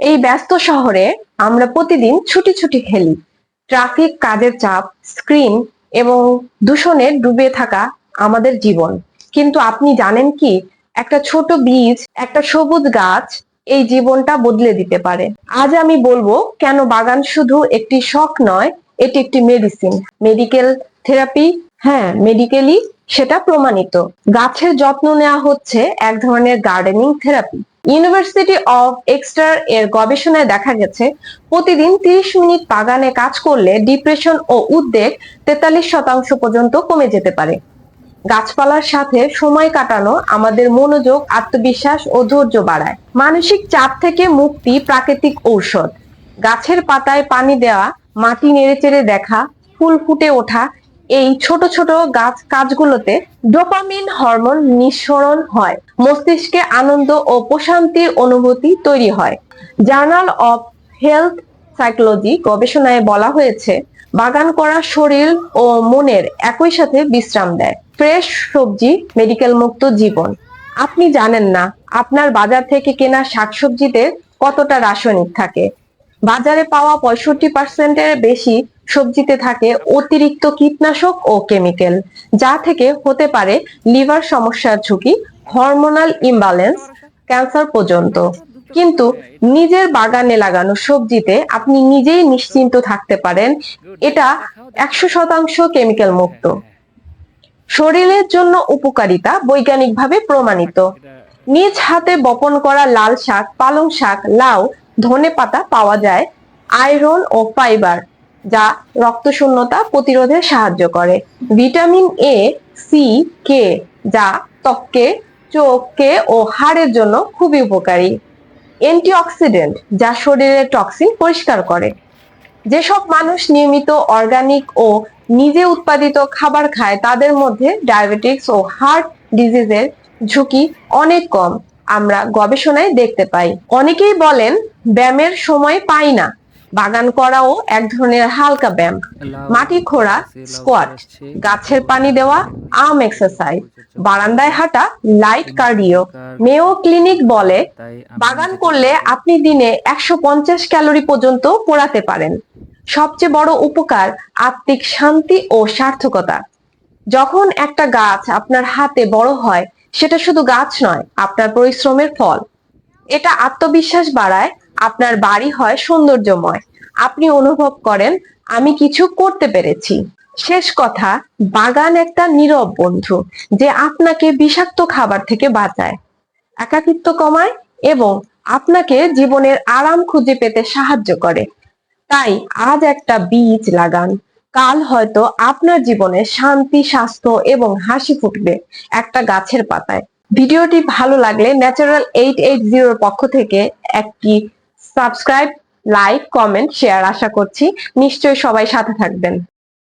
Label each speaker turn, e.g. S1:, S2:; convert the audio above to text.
S1: এই ব্যস্ত শহরে আমরা প্রতিদিন ছুটি ছুটি খেলি। ট্রাফিক, কাজের চাপ, স্ক্রিন এবং দূষণে ডুবে থাকা আমাদের জীবন। কিন্তু আপনি জানেন কি? একটা ছোট বীজ, একটা সবুজ গাছ এই জীবনটা বদলে দিতে পারে। আজ আমি বলব, কেন বাগান শুধু একটি শখ নয়, এটি একটি মেডিসিন মেডিকেল থেরাপি হ্যাঁ মেডিকেলি সেটা প্রমাণিত। গাছের যত্ন নেওয়া হচ্ছে এক ধরনের gardening therapy university of Exeter এর গবেষণায় দেখা গেছে, প্রতিদিন 30 মিনিট বাগানে কাজ করলে ডিপ্রেশন ও উদ্বেগ তেতাল্লিশ শতাংশ পর্যন্ত কমে যেতে পারে। গাছপালার সাথে সময় কাটানো আমাদের মনোযোগ, আত্মবিশ্বাস ও ধৈর্য বাড়ায়। মানসিক চাপ থেকে মুক্তি প্রাকৃতিক ঔষধ। গাছের পাতায় পানি দেওয়া, মাটি নেড়েচেড়ে দেখা, ফুল ফুটে ওঠা এই ছোট ছোট গাছ কাজগুলোতে ডোপামিন হরমোন নিঃসরণ হয়। মস্তিষ্কে আনন্দ ও প্রশান্তির অনুভূতি তৈরি হয়। জার্নাল অফ হেলথ সাইকোলজি গবেষণায় বলা হয়েছে, বাগান করা শরীর ও মনের একই সাথে বিশ্রাম দেয়। ফ্রেশ সবজি, মেডিকেল মুক্ত জীবন। আপনি জানেন না, আপনার বাজার থেকে কেনা শাকসবজিতে কতটা রাসায়নিক থাকে। বাজারে পাওয়া পঁয়ষট্টি পার্সেন্টের বেশি সবজিতে থাকে অতিরিক্ত কীটনাশক ও কেমিক্যাল, যা থেকে হতে পারে লিভার সমস্যার ঝুঁকি, হরমোনাল ইমব্যালেন্স, ক্যান্সার পর্যন্ত। কিন্তু নিজের বাগানে লাগানো সবজিতে আপনি নিজেই নিশ্চিন্ত থাকতে পারেন, এটা একশো শতাংশ কেমিক্যাল মুক্ত। শরীরের জন্য উপকারিতা বৈজ্ঞানিকভাবে প্রমাণিত। নিজ হাতে বপন করা লাল শাক, পালং শাক, লাউ, ধনে পাতা পাওয়া যায়, আয়রন ও ফাইবার। যা রক্তশূন্যতা প্রতিরোধে সাহায্য করে। ভিটামিন এ সি কে যা ত্বককে, চোখকে ও হাড়ের জন্য খুবই উপকারী। অ্যান্টিঅক্সিডেন্ট, যা শরীরের টক্সিন পরিষ্কার করে। যেসব মানুষ নিয়মিত অর্গানিক ও নিজে উৎপাদিত খাবার খায়, তাদের মধ্যে ডায়াবেটিক্স ও হার্ট ডিজিজের ঝুঁকি অনেক কম, আমরা গবেষণায় দেখতে পাই। অনেকেই বলেন, ব্যায়ামের সময় পাই না। বাগান করাও এক ধরনের হালকা ব্যায়াম। মাটি খোঁড়া স্কোয়াট গাছের পানি দেওয়া আর্ম এক্সারসাইজ বারান্দায় হাঁটা লাইট কার্ডিও মেও ক্লিনিক বলে বাগান করলে আপনি দিনে একশো পঞ্চাশ ক্যালোরি পর্যন্ত পোড়াতে পারেন। সবচেয়ে বড় উপকার আত্মিক শান্তি ও সার্থকতা। যখন একটা গাছ আপনার হাতে বড় হয় সেটা শুধু গাছ নয় আপনার পরিশ্রমের ফল। এটা আত্মবিশ্বাস বাড়ায় আপনার বাড়ি হয় সৌন্দর্যময়। আপনি অনুভব করেন, আমি কিছু করতে পেরেছি। শেষ কথা, বাগান একটা নীরব বন্ধু, যে আপনাকে বিষাক্ত খাবার থেকে বাঁচায়। একাকিত্ব কমায় এবং আপনাকে জীবনের আরাম খুঁজে পেতে সাহায্য করে। তাই আজ একটা বীজ লাগান। কাল হয়তো আপনার জীবনে শান্তি, স্বাস্থ্য এবং হাসি ফুটবে একটা গাছের পাতায়। ভিডিওটি ভালো লাগলে ন্যাচারাল এইট এইট জিরোর পক্ষ থেকে একটি সাবস্ক্রাইব লাইক কমেন্ট শেয়ার আশা করছি। নিশ্চয়ই সবাই সাথে থাকবেন।